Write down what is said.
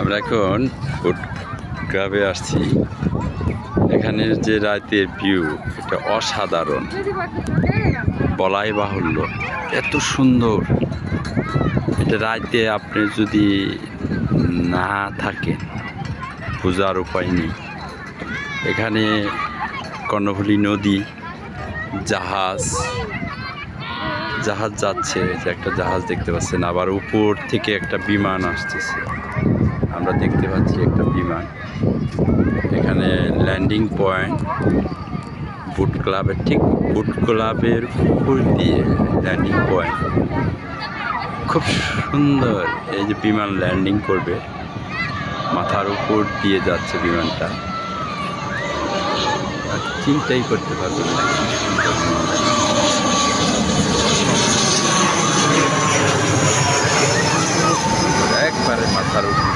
আমরা এখন ক্লাবে আসছি। এখানের যে রাতের ভিউ এটা অসাধারণ। বলাই বাহুল্য। এত সুন্দর। এটা রাতে আপনি যদি না থাকেন পূজার উপায় নেই। এখানে কর্ণফুলী নদী, জাহাজ জাহাজ যাচ্ছে যে একটা জাহাজ দেখতে পাচ্ছেন, আবার উপর থেকে একটা বিমান আসতেছে। আমরা দেখতে পাচ্ছি একটা বিমান। এখানে ল্যান্ডিং পয়েন্ট বুট ক্লাবের ঠিক বুট ক্লাবের উপর দিয়ে ল্যান্ডিং পয়েন্ট খুব সুন্দর, এই যে বিমান ল্যান্ডিং করবে। মাথার উপর দিয়ে যাচ্ছে বিমানটা। চিন্তাই করতে পারবেন না কি সুন্দর বিমান। একবারে মাথার উপর